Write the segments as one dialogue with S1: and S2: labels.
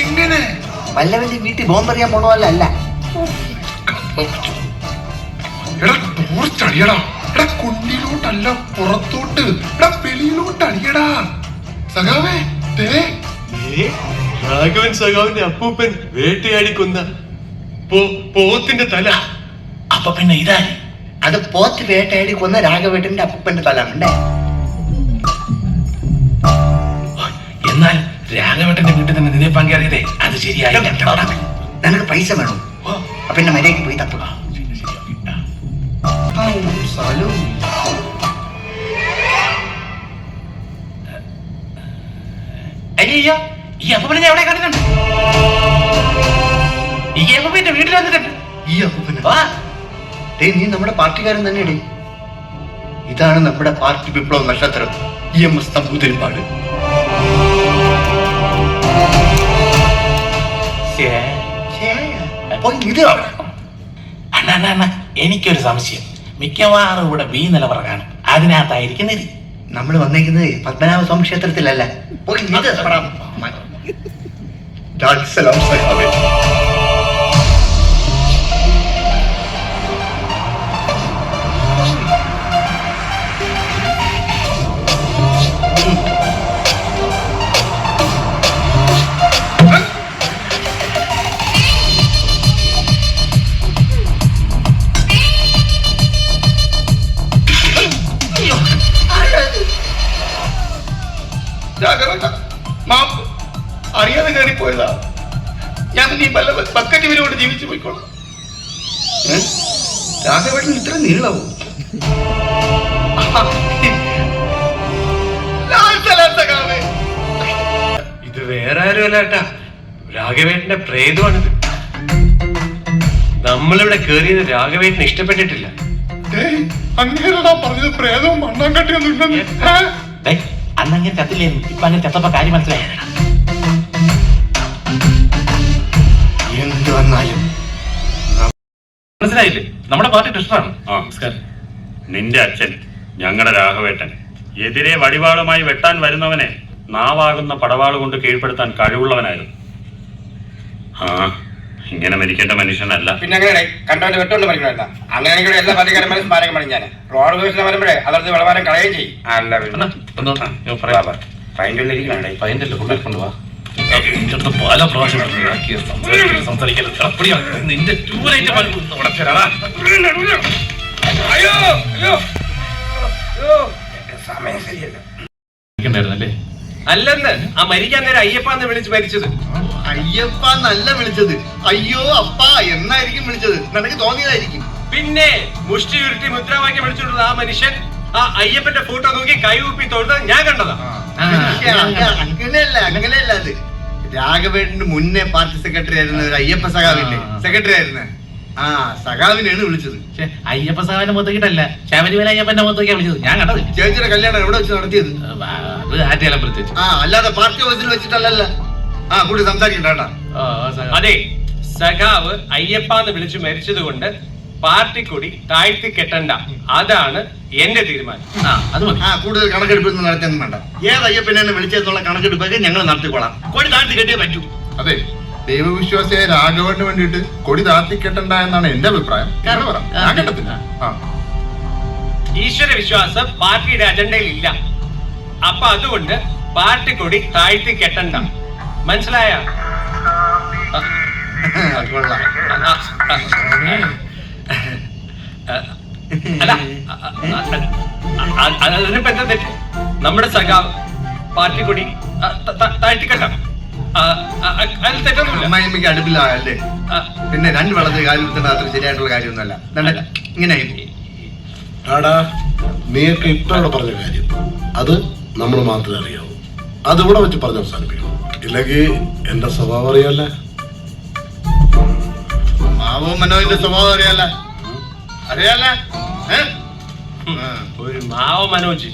S1: എങ്ങനെ
S2: വല്ല വലിയ വീട്ടിൽ ബോംബെറിയാൻ പോണവല്ല അല്ല.
S1: എടാ ടോർച്ചടിയടാ എടാ കുണ്ടിലോട്ടല്ല പുറത്തോട്ട്. എടാ വെളിയിലോട്ട് അടിയടാ. സഖാവേ
S3: രാഘവൻ സഖാവിന്റെ അപ്പൂപ്പൻ വേട്ടയാടി കൊന്ന പോ- പോത്തിന്റെ തല.
S4: അപ്പൊ പിന്നെ ഇതാ
S2: അത് പോത്ത് വേട്ടയാടി കൊന്ന രാഘവേട്ടന്റെ അപ്പൂപ്പന്റെ തല ഉണ്ടേ
S4: എന്നാൽ രാഘവേട്ടന്റെ വീട്ടിൽ നിന്ന് നിന്നെ പങ്കേറിയതേ അത് ശരിയായില്ല
S2: നിനക്ക് പൈസ വേണം? അപ്പൊ എന്റെ മര്യാദയ്ക്ക് പോയി തപ്പുക
S4: അയ്യോ ഈ അപ്പനെ ഞാൻ എവിടെ കണ്ടിട്ടുണ്ട്? ഈ അപ്പന്റെ വീട്ടിൽ വന്നിട്ടുണ്ട്.
S2: ഈ അപ്പൂപ്പന്?
S4: വാ.
S2: ഡേയ് നീ നമ്മുടെ പാർട്ടിക്കാരൻ തന്നെയടേ. ഇതാണ് നമ്മുടെ പാർട്ടി വിപ്ലവ നക്ഷത്രം. ഇ എം എസ് നമ്പൂതിരിപ്പാട് ഇത്
S4: അണ്ണാ അണ്ണാ, അണ്ണാ എനിക്കൊരു സംശയം. മിക്കവാറും ഇവിടെ ബി നിലവറ കാണും അതിനകത്തായിരിക്കും നിധി.
S2: നമ്മൾ വന്നേക്കുന്നത് പത്മനാഭ സ്വാമി ക്ഷേത്രത്തിലല്ല. പോയി ഇത് സഖാവേ.
S1: രാഘവേട്ട മാപ്പ് അറിയാതെ കയറിപ്പോയതാ. ഞാൻ നീ പല ബക്കറ്റ് വിലോട്ട് ജീവിച്ചു പോയിക്കോളാം?
S2: രാഘവേട്ടൻ ഇത്ര നീളവും.
S3: ഇത് വേറെ ആരുമല്ല ഏട്ടാ. രാഘവേട്ടന്റെ പ്രേതമാണിത്. നമ്മളിവിടെ കേറിയത് രാഘവേട്ടന് ഇഷ്ടപ്പെട്ടിട്ടില്ല.
S1: അങ്ങേരടാ പറഞ്ഞത്. പ്രേതവും മണ്ണാങ്കട്ടിയൊന്നും ഇല്ലെന്ന് ഏ?
S4: ദേ, അന്നങ്ങനെ ചത്തില്ലായിരുന്നു ഇപ്പൊ അങ്ങനെ ചത്തപ്പോ കാര്യം മനസ്സിലായി.
S2: എന്ത് വന്നാലും
S4: മനസ്സിലായില്ലേ? നമ്മുടെ പാർട്ടി ട്രഷറാണ്.
S5: ആ നിന്റെ അച്ഛൻ ഞങ്ങളുടെ രാഘവേട്ടൻ. എതിരെ വടിവാളുമായി വെട്ടാൻ വരുന്നവനെ നാവാകുന്ന പടവാളുകൊണ്ട് കീഴ്പ്പെടുത്താൻ കഴിവുള്ളവനായിരുന്നു. ആ ഇങ്ങനെ മരിക്കേണ്ട മനുഷ്യനല്ല.
S6: പിന്നെ അങ്ങനെ കണ്ടവന്റെ വെട്ടോണ്ട് പഠിക്കണമല്ല അങ്ങനെയെങ്കിൽ എല്ലാ പാർട്ടിക്കാരന്മാരും സ്മാരകം പണി ഞാൻ റോഡ് ഉപയോഗിച്ച് വരുമ്പോഴേ അതടുത്ത് വിളവാരം കളയുകയും ചെയ്യും. അല്ല
S4: ഫൈന്റെ കൊണ്ടുപോവാ പല പ്രാവശ്യം സംസാരിക്കരുത് അപ്പടിയാണ് നിന്റെ ടൂറേറ്റ് ഉടച്ചരാ
S6: അയ്യോ അയ്യോ. സമയം ശരിയല്ല.
S3: അല്ലെന്ന് ആ മരിക്കാൻ നേരം അയ്യപ്പ എന്ന് വിളിച്ച് മരിച്ചത്.
S2: അയ്യപ്പ നല്ല വിളിച്ചത്. അയ്യോ അപ്പ എന്നായിരിക്കും വിളിച്ചത്? നിനക്ക് തോന്നിയതായിരിക്കും.
S3: പിന്നെ മുഷ്ടി ഉരുട്ടി മുദ്രാവാക്യം വിളിച്ചിട്ടുള്ള ആ മനുഷ്യൻ ആ അയ്യപ്പന്റെ ഫോട്ടോ നോക്കി കൈകൂപ്പി തൊഴുത ഞാൻ കണ്ടതാ.
S2: അങ്ങനെയല്ല അങ്ങനെയല്ല അത്. രാഘവേട്ടിന്റെ മുന്നേ പാർട്ടി സെക്രട്ടറി ആയിരുന്ന ഒരു അയ്യപ്പ സഖാവില്ലേ? സെക്രട്ടറി ആയിരുന്ന? ആ സഖാവിനെയാണ് വിളിച്ചത്.
S4: പക്ഷെ അയ്യപ്പ സഹാവിന്റെ മുഖത്തേക്കിട്ടല്ല ശബരിമല അയ്യപ്പന്റെ മുഖത്തേക്കാണ് വിളിച്ചത്. ഞാൻ കണ്ടത്.
S2: ചേച്ചിയുടെ കല്യാണം എവിടെ വെച്ച് നടത്തിയത്?
S4: അത് ആറ്റിയലമ്പലത്തിൽ വെച്ച്
S2: ആ അല്ലാതെ പാർട്ടി ഓഫീസിൽ വെച്ചിട്ടല്ലല്ല. ആ കൂടി സംസാരിക്കണ്ട
S4: ആ, ആ സഖാവ്.
S3: അതെ സഖാവ് അയ്യപ്പാന്ന് വിളിച്ചു മരിച്ചത് കൊണ്ട് പാർട്ടിക്കൊടി താഴ്ത്തി കെട്ടണ്ട. അതാണ് എന്റെ തീരുമാനം.
S4: ആ അത് മതി.
S2: ആ കൂടുതൽ കണക്കെടുപ്പൊന്നും നടത്തിയൊന്നും വേണ്ട. ഏത് അയ്യപ്പനെയാണ് വിളിച്ചതെന്നുള്ള കണക്കെടുപ്പൊക്കെ ഞങ്ങൾ നടത്തിക്കോളാം. കൂടി താഴ്ത്തി കെട്ടിയേ പറ്റൂ.
S1: അതെ. ദൈവവിശ്വാസിയായ രാഘവന് വേണ്ടിയിട്ട് കൊടി താത്തിക്കെട്ടണ്ട എന്നാണ് എന്റെ അഭിപ്രായം. ഞാൻ
S3: ഈശ്വര വിശ്വാസം പാർട്ടിയുടെ അജണ്ടയിൽ ഇല്ല അപ്പൊ അതുകൊണ്ട് പാർട്ടി കൊടി താഴ്ത്തി കെട്ടണ്ട മനസ്സിലായ അല്ല അതിനിപ്പോ എന്താ തെറ്റ്? നമ്മുടെ സഖാവ് പാർട്ടി കൊടി ത- അതിൽ തെറ്റൊന്നുമില്ല.
S2: അമ്മായിമ്മയ്ക്ക് അടുപ്പിലാകല്ലേ? പിന്നെ രണ്ട് വെള്ളത്തിൽ കാലിൽ അത്ര ശരിയായിട്ടുള്ള കാര്യമൊന്നുമല്ല. ഇങ്ങനെ
S7: ടാടാ നീയൊക്കെ ഇപ്പൊ ഇവിടെ പറഞ്ഞ കാര്യം? അത് നമ്മൾ മാത്രമേ അറിയാവൂ. അത് ഇവിടെ വെച്ച് പറഞ്ഞ് അവസാനിപ്പിക്കണം. ഇല്ലെങ്കിൽ എന്റെ സ്വഭാവം അറിയാല്ലേ?
S2: മാവോ മനോജിന്റെ സ്വഭാവം അറിയാലേ അറിയാലേ.
S3: ഒരു മാവോ മനോജ്.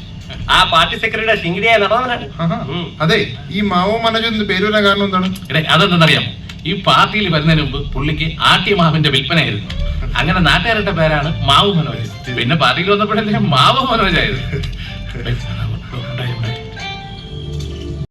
S3: ആ പാർട്ടി സെക്രട്ടറിയുടെ ശിങ്കിടിയായി നടന്നവനാണ്
S1: ആഹാ. അതെ ഈ മാവോ മനോജ് എന്ന് പേര് വരാൻ കാരണം എന്താണ്?
S4: എടേ അതെന്തെന്നറിയാമോ? ഈ പാർട്ടിയിൽ വരുന്നതിന് മുമ്പ് പുള്ളിക്ക് ആട്ടി മാവിന്റെ വിൽപ്പനയായിരുന്നു. അങ്ങനെ നാട്ടുകാരുടെ പേരാണ് മാവ് മനോജ്. പിന്നെ പാർട്ടിയിൽ വന്നപ്പോഴല്ലേ മാവ് മനോജ് ആയത്.